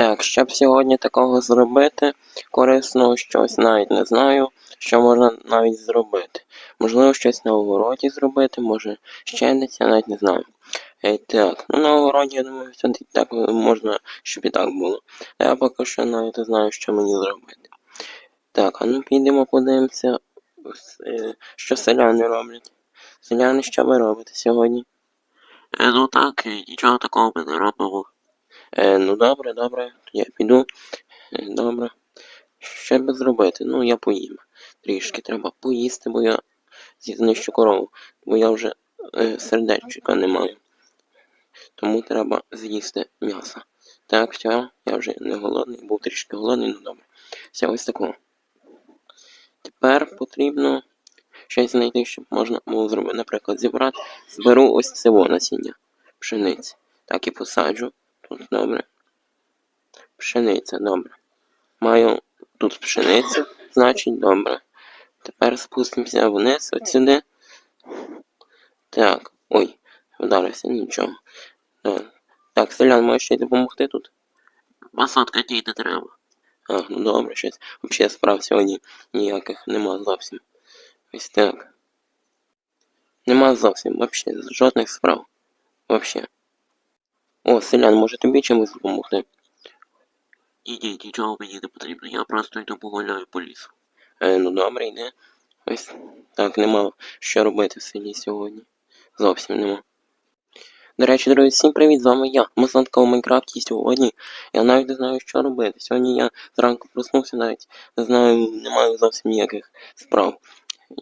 Так, щоб сьогодні такого зробити, корисного щось навіть не знаю, що можна навіть зробити. Можливо, щось на огороді зробити, може ще десь, я навіть не знаю. Е, так, ну на огороді, я думаю, все так можна, щоб і так було. Я поки що навіть не знаю, що мені зробити. Так, а ну підемо подивимося, е, що селяни роблять. Селяни, що ви робите сьогодні? Е, ну так, е, нічого такого не робимо. Е, ну добре, добре, я піду. Е, добре. Що би зробити? Ну, я поїм. Трішки треба поїсти, бо я знищу корову, бо я вже е, сердечка не маю. Тому треба з'їсти м'ясо. Так, все, я вже не голодний, був трішки голодний, ну добре. Все ось такого. Тепер потрібно щось знайти, щоб можна було зробити. Наприклад, зібрати, зберу ось це насіння пшениці. Так і посаджу. Тут добре. Пшениця, добре. Маю тут пшеницю, значить добре. Тепер спустимося вниз, от сюди. Так, ой, вдарився, нічого. Так, так селян, можеш ще й допомогти тут? Масотка не треба. А, ну добре, щось. Взагалі справ сьогодні ніяких нема зовсім. Ось так. Нема зовсім, взагалі, жодних справ. Взагалі. О, селян, може тобі чимось допомогти? Ні, ні, нічого мені не потрібно, я просто йду погуляю по лісу. Е, ну добре, йде. Ось так, нема що робити в селі сьогодні. Зовсім нема. До речі, друзі, всім привіт, з вами я, Масантка у Майнкрафті сьогодні. Я навіть не знаю, що робити. Сьогодні я зранку проснувся навіть, не знаю, не маю зовсім ніяких справ.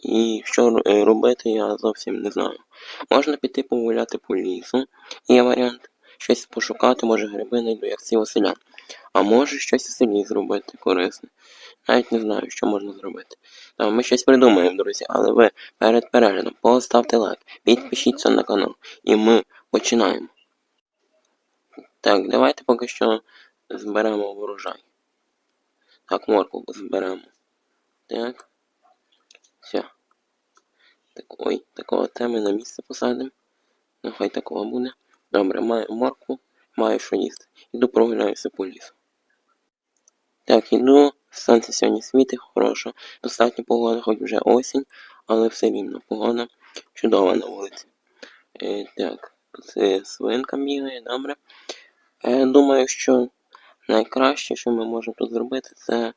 І що е, робити, я зовсім не знаю. Можна піти погуляти по лісу, є варіант. Щось пошукати, може гриби знайду, як ці селян. А може щось у селі зробити корисне. Навіть не знаю, що можна зробити. Та ми щось придумаємо, друзі, але ви перед переглядом поставте лайк, підпишіться на канал, і ми починаємо. Так, давайте поки що зберемо урожай. Так, моркву зберемо. Так. Все. Так, ой, такого теми на місце посадимо. Ну, хай такого буде. Добре, маю моркву, маю що їсти. Іду прогуляюся по лісу. Так, іду. Сонце сьогодні світить, хороша. Достатньо погода, хоч вже осінь, але все рівно погода чудова на вулиці. Е, так, це свинка бігає, добре. Е, думаю, що найкраще, що ми можемо тут зробити, це,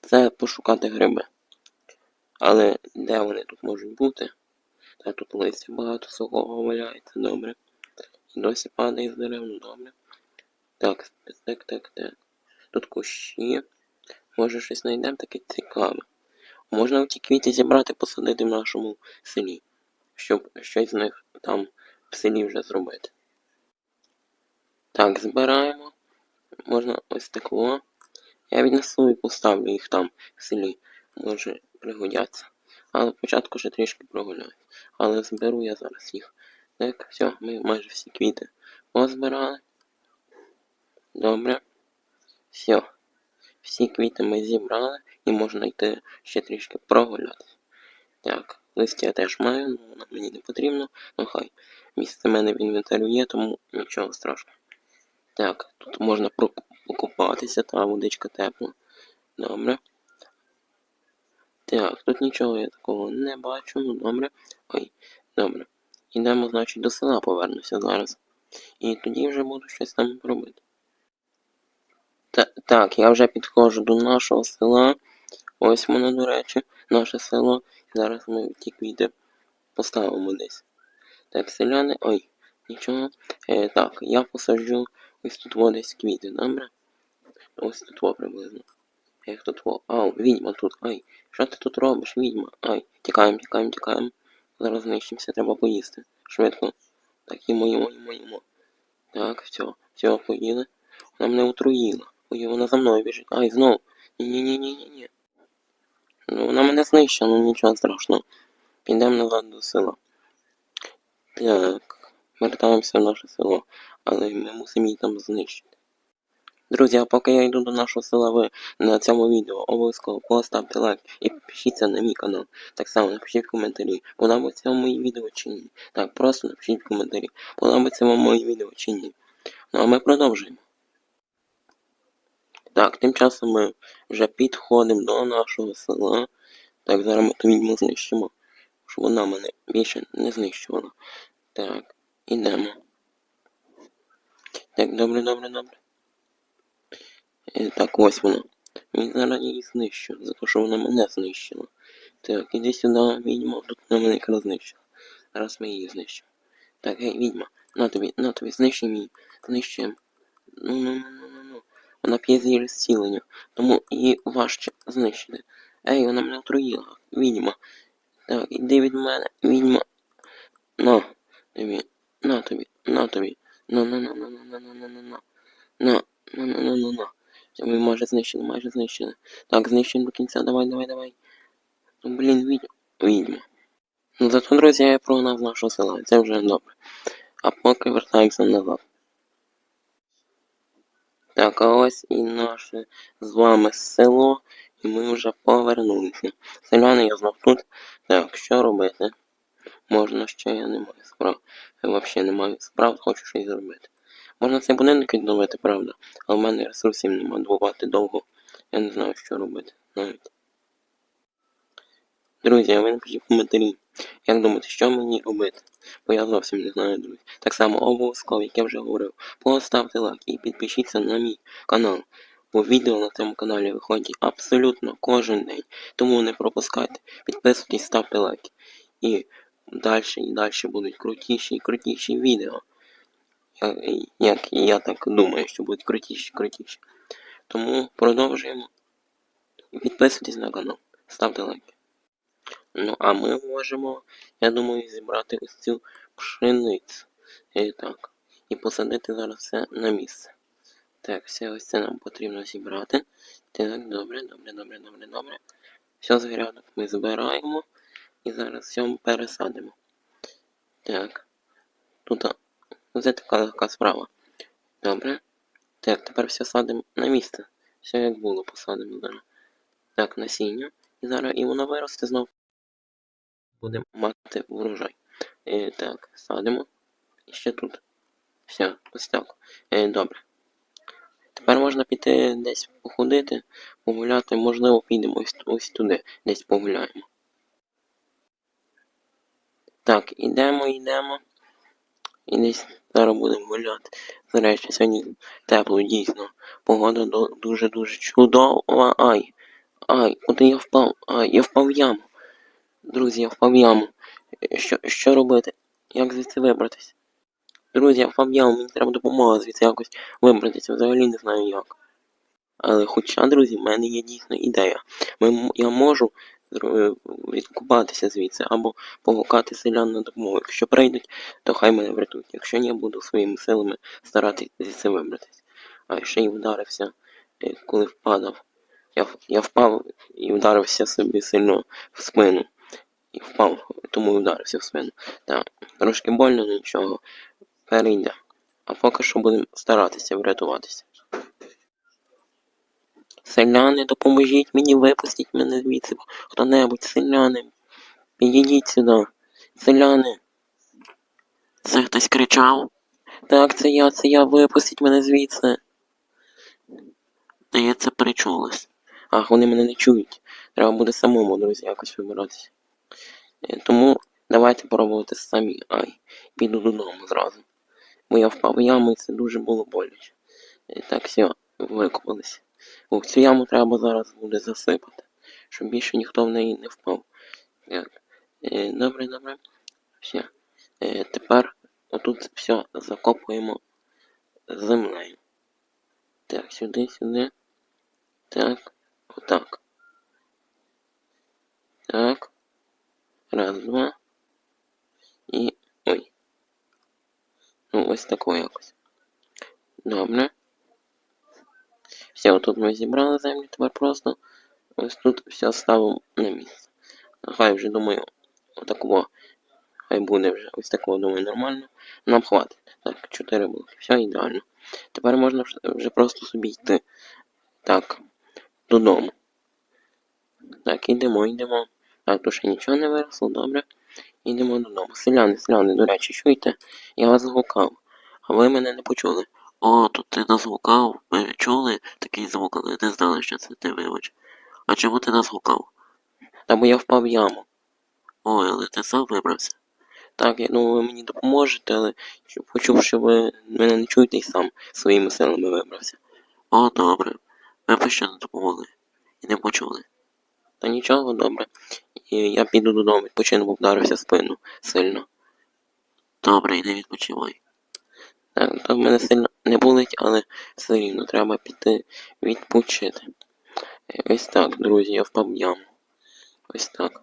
це пошукати гриби. Але де вони тут можуть бути? Та тут листя багато сухого валяється, добре. Досі падає з дерев, ну добре. Так, так, так, так. Тут кущі. Може щось знайдемо таке цікаве. Можна ті квіти зібрати, посадити в нашому селі, щоб щось з них там в селі вже зробити. Так, збираємо. Можна ось такого. Я віднесу і поставлю їх там в селі. Може пригодяться. Але спочатку ще трішки прогуляю. Але зберу я зараз їх. Так, все, ми майже всі квіти позбирали. Добре. Все. Всі квіти ми зібрали і можна йти ще трішки прогулятися. Так, листя я теж маю, але воно мені не потрібно. Ну хай. Місце мене в інвентарю є, тому нічого страшного. Так, тут можна покупатися, та водичка тепла. Добре. Так, тут нічого я такого не бачу, ну добре. Ой, добре. Ідемо, значить, до села повернуся зараз. І тоді вже буду щось там робити. Та, так, я вже підходжу до нашого села. Ось воно, до речі, наше село. Зараз ми ті квіти поставимо десь. Так, селяни. Ой, нічого. Е, так, я посаджу ось тут во десь квіти, добре? Ось тут во приблизно. Як тут во. Ау, відьма тут. Ай, що ти тут робиш, відьма? Ай, тікаємо, тікаємо, тікаємо. Зараз знищимося, треба поїсти. Швидко. Так, їмо, їмо, їмо, їмо. Так, все, все, поїли. Вона мене отруїла. Ой, вона за мною біжить. Ай, знов. Ні-ні-ні-ні-ні. Ну, вона мене знищила, ну нічого страшного. Підемо назад до села. Так, вертаємося в наше село, але ми мусимо її там знищити. Друзі, а поки я йду до нашого села, ви на цьому відео обов'язково поставте лайк і підпишіться на мій канал. Так само напишіть в коментарі, подобається вам мої відео чи ні. Так, просто напишіть в коментарі, подобається вам мої відео чи ні. Ну а ми продовжуємо. Так, тим часом ми вже підходимо до нашого села. Так, зараз ми ту відьму знищимо, щоб вона мене більше не знищувала. Так, ідемо. Так, добре, добре, добре. Так, ось вона. Він зараз її знищу, за те, що вона мене знищила. Так, іди сюди, відьма, тут вона мене якраз знищила. Зараз ми її знищимо. Так, гей, відьма, на тобі, на тобі, знищи її, знищуємо. Ну, ну, ну, ну, ну, ну. Вона п'є зілля зцілення, тому її важче знищити. Ей, вона мене отруїла, відьма. Так, іди від мене, відьма. На, тобі, на тобі, на тобі. На, на, на, на, на, на, на, на, на. На, на, на, на, на, на. Ми майже знищили, майже знищили. Так, знищимо до кінця, давай, давай, давай. Ну, блін, відьма. Ну, зато, друзі, я прогнав нашого села, це вже добре. А поки вертаємося назад. Так, а ось і наше з вами село, і ми вже повернулися. Селяни я знов тут. Так, що робити? Можна ще я не маю справ. Я взагалі не маю справ, хочу щось зробити. Можна цей будинок відновити, правда, але в мене ресурсів нема добувати довго. Я не знаю, що робити навіть. Друзі, а ви напишіть в коментарі, як думаєте, що мені робити? Бо я зовсім не знаю, друзі. Так само обов'язково, як я вже говорив, поставте лайк і підпишіться на мій канал. Бо відео на цьому каналі виходять абсолютно кожен день. Тому не пропускайте. Підписуйтесь, ставте лайки. І далі і далі будуть крутіші і крутіші відео. Як я так думаю, що будуть крутіші і крутіші. Тому продовжуємо. Підписуйтесь на канал, ставте лайки. Ну, а ми можемо, я думаю, зібрати ось цю пшеницю. І так. І посадити зараз все на місце. Так, все ось це нам потрібно зібрати. Так, добре, добре, добре, добре, добре. Все з грядок ми збираємо і зараз все пересадимо. Так. Тут а, це така легка справа. Добре. Так, тепер все садимо на місце. Все як було, посадимо зараз. Так, насіння. І зараз і воно виросте знов. Будемо мати врожай. Е, так, садимо. І ще тут. Все, ось так. Е, добре. Тепер можна піти десь походити, погуляти, можливо, підемо ось, ось туди, десь погуляємо. Так, ідемо, йдемо. І десь зараз будемо гуляти. Нарешті сьогодні тепло, дійсно. Погода дуже-дуже чудова. Ай. Ай, куди я впав? Ай, я впав в яму. Друзі, я впав в яму. Що, що робити? Як звідси вибратись? Друзі, я впав в яму, мені треба допомога звідси якось вибратися. Взагалі не знаю як. Але хоча, друзі, в мене є дійсно ідея. Ми, я можу відкупатися звідси або погукати селян на допомогу. Якщо прийдуть, то хай мене врятують. Якщо ні, буду своїми силами старатися звідси вибратись. А ще й вдарився, е, коли впадав. Я, я впав і вдарився собі сильно в спину. І впав, тому і вдарився в спину. Так, трошки больно, нічого. Перейде. А поки що будемо старатися врятуватися. Селяни, допоможіть мені, випустіть мене звідси. Хто-небудь, селяни. Підійдіть сюди. Селяни. Це хтось кричав? Так, це я, це я, випустіть мене звідси. Здається, причулось. Ах, вони мене не чують. Треба буде самому, друзі, якось вибиратися. Е, Тому давайте пробувати самі. Ай, піду додому зразу. Бо я впав в яму і це дуже було боляче. Е, Так, все, викопалися. О, цю яму треба зараз буде засипати, щоб більше ніхто в неї не впав. Так. Е, Добре, добре. Все. Е, Тепер отут все закопуємо землею. Так, сюди, сюди. Так, отак. Так. Раз, два. І. Ой. Ну, ось тако якось. Добре. Все, отут ми зібрали землю, тепер просто ось тут все ставимо на місце. Хай вже думаю, отакого. Хай буде вже ось такого, думаю, нормально. Нам хватить. Так, 4 блоки. Все ідеально. Тепер можна вже- просто собі йти. Так, додому. Так, ідемо, йдемо. Так, тут ще нічого не виросло, добре. Йдемо додому. Селяни, селяни, до речі, чуєте? Я вас гукав, а ви мене не почули. О, тут ти нас гукав, ми чули, такий звук, але не знали, що це ти вибач. А чому ти нас гукав? Та бо я впав в яму. Ой, але ти сам вибрався. Так, я думаю, ви мені допоможете, але почув, що ви мене не чуєте і сам своїми силами вибрався. О, добре. Ми б ще не допомогли. І не почули. Та нічого, добре. І я піду додому, відпочину, бо вдарився спину сильно. Добре, йди відпочивай. Так, то в мене сильно не болить, але все рівно треба піти відпочити. Ось так, друзі, я впав в яму. Ось так.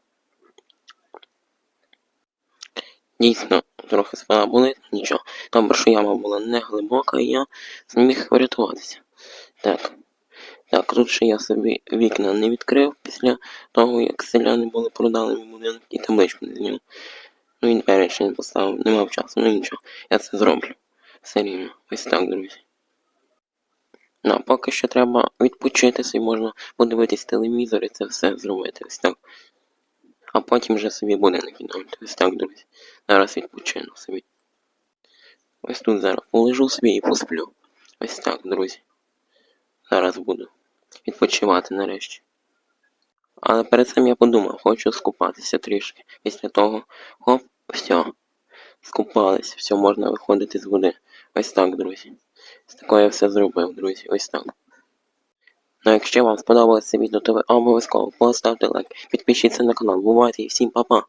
Дійсно, трохи спина болить, нічого. Добре, що яма була не глибока, і я зміг врятуватися. Так. Так, тут ще я собі вікна не відкрив після того, як селяни були продали мій будинок і табличку не зняв. Ну і двері ще не поставив, не мав часу, ну нічого, я це зроблю. Все. Ось так, друзі. Ну, а поки що треба відпочити собі, можна подивитись телевізор і це все зробити. Ось так. А потім вже собі будинок відновити. Ось так, друзі. Зараз відпочину собі. Ось тут зараз полежу собі і посплю. Ось так, друзі. Зараз буду відпочивати нарешті. Але перед цим я подумав, хочу скупатися трішки. Після того, хоп, все. Скупались, все, можна виходити з води. Ось так, друзі. З такою я все зробив, друзі. Ось так. Ну, якщо вам сподобалося відео, то ви обов'язково поставте лайк, підпишіться на канал. Бувайте і всім па-па!